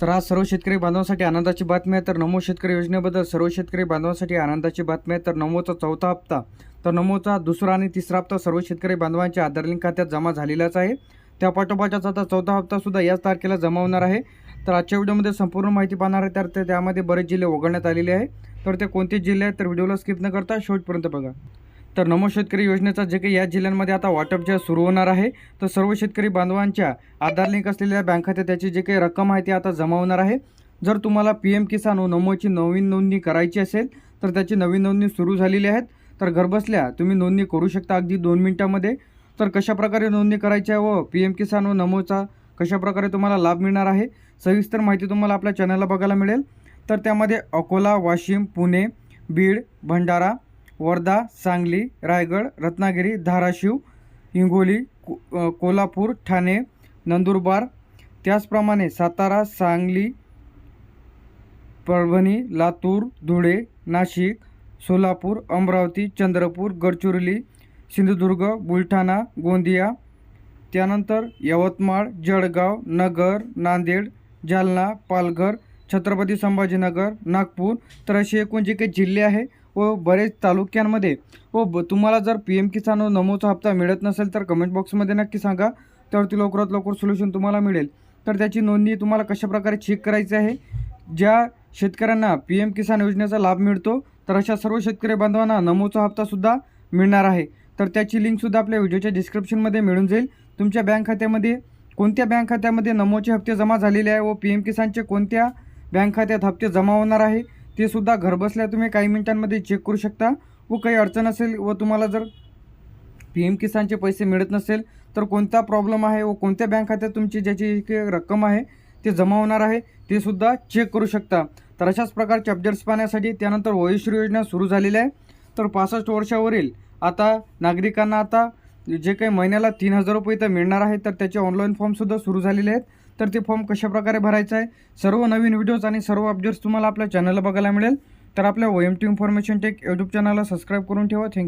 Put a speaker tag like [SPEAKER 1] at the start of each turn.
[SPEAKER 1] तर आज सर्व शेतकरी बांधवांसाठी आनंदाची बातमी आहे. तर नमो शेतकरी योजनेबद्दल सर्व शेतकरी बांधवांसाठी आनंदाची बातमी आहे. तर नमोचा चौथा हप्ता तर नमोचा दुसरा आणि तिसरा हप्ता सर्व शेतकरी बांधवांच्या आधार लिंक खात्यात जमा झालेलाच आहे. त्या पाठोपाठाचा आता चौथा हप्तासुद्धा याच तारखेला जमा होणार आहे. तर आजच्या व्हिडिओमध्ये संपूर्ण माहिती पाहणार आहे. तर ते- त्यामध्ये बरेच जिल्हे वगळण्यात आलेले आहे. तर ते कोणते जिल्हे आहेत तर व्हिडिओला स्किप न करता शेवटपर्यंत बघा. तर नमो शेतकरी योजनेचा जे काही या जिल्ह्यांमध्ये आता वाटप जे सुरू होणार आहे तर सर्व शेतकरी बांधवांच्या आधार लिंक असलेल्या बँक खात्यात त्याची जे काही रक्कम आहे ती आता जमा होणार आहे. जर तुम्हाला पी एम किसान व नमोची नवीन नोंदणी करायची असेल तर त्याची नवीन नोंदणी सुरू झालेली आहेत. तर घरबसल्या तुम्ही नोंदणी करू शकता अगदी दोन मिनिटामध्ये. तर कशाप्रकारे नोंदणी करायची आहे व पी एम किसान व नमोचा कशाप्रकारे तुम्हाला लाभ मिळणार आहे सविस्तर माहिती तुम्हाला आपल्या चॅनलला बघायला मिळेल. तर त्यामध्ये अकोला वाशिम पुणे बीड भंडारा वर्धा सांगली रायगड रत्नागिरी धाराशिव हिंगोली को कोल्हापूर ठाणे नंदुरबार. त्याचप्रमाणे सातारा सांगली परभणी लातूर धुळे नाशिक सोलापूर अमरावती चंद्रपूर गडचिरोली सिंधुदुर्ग बुलढाणा गोंदिया. त्यानंतर यवतमाळ जळगाव नगर नांदेड जालना पालघर छत्रपती संभाजीनगर नागपूर. तर असे एकूण जे काही जिल्हे आहे व बरेच तालुक्यांमध्ये. व ब तुम्हाला जर पी एम किसान व नमोचा हप्ता मिळत नसेल तर कमेंट बॉक्समध्ये नक्की सांगा. त्यावरती लवकरात लवकर सोल्युशन तुम्हाला मिळेल. तर त्याची नोंदणी तुम्हाला कशाप्रकारे चेक करायची आहे? ज्या शेतकऱ्यांना पी एम किसान योजनेचा लाभ मिळतो तर अशा सर्व शेतकरी बांधवांना नमोचा हप्तासुद्धा मिळणार आहे. तर त्याची लिंकसुद्धा आपल्या व्हिडिओच्या डिस्क्रिप्शनमध्ये मिळून जाईल. तुमच्या बँक खात्यामध्ये कोणत्या बँक खात्यामध्ये नमोचे हप्ते जमा झालेले आहे व पी एम किसानचे कोणत्या बँक खात्यात हप्ते जमा होणार आहे? ते सुद्धा घरबसल्या तुम्ही काही मिनिटांमध्ये चेक करू शकता. व काही अडचण असेल व तुम्हाला जर पी एम किसानचे पैसे मिळत नसेल तर कोणता प्रॉब्लेम आहे व कोणत्या बँक खात्यात तुमची ज्याची रक्कम आहे ते जमा होणार आहे ते सुद्धा चेक करू शकता. तर अशाच प्रकारचे अपडेट्स पाहण्यासाठी त्यानंतर वयोश्री योजना सुरू झालेली आहे. तर पासष्ट वर्षावरील आता नागरिकांना आता जे काही महिन्याला तीन हजार रुपये इथं मिळणार आहे तर त्याचे ऑनलाईन फॉर्मसुद्धा सुरू झालेले आहेत. तर ते फॉर्म कशाप्रकारे भरायचं आहे? सर्व नवीन व्हिडिओज आणि सर्व अपडेट्स तुम्हाला आपल्या चॅनलला बघायला मिळेल. तर आपल्या O M T information tech YouTube चॅनलला सबस्क्राईब करून ठेवा. Thank you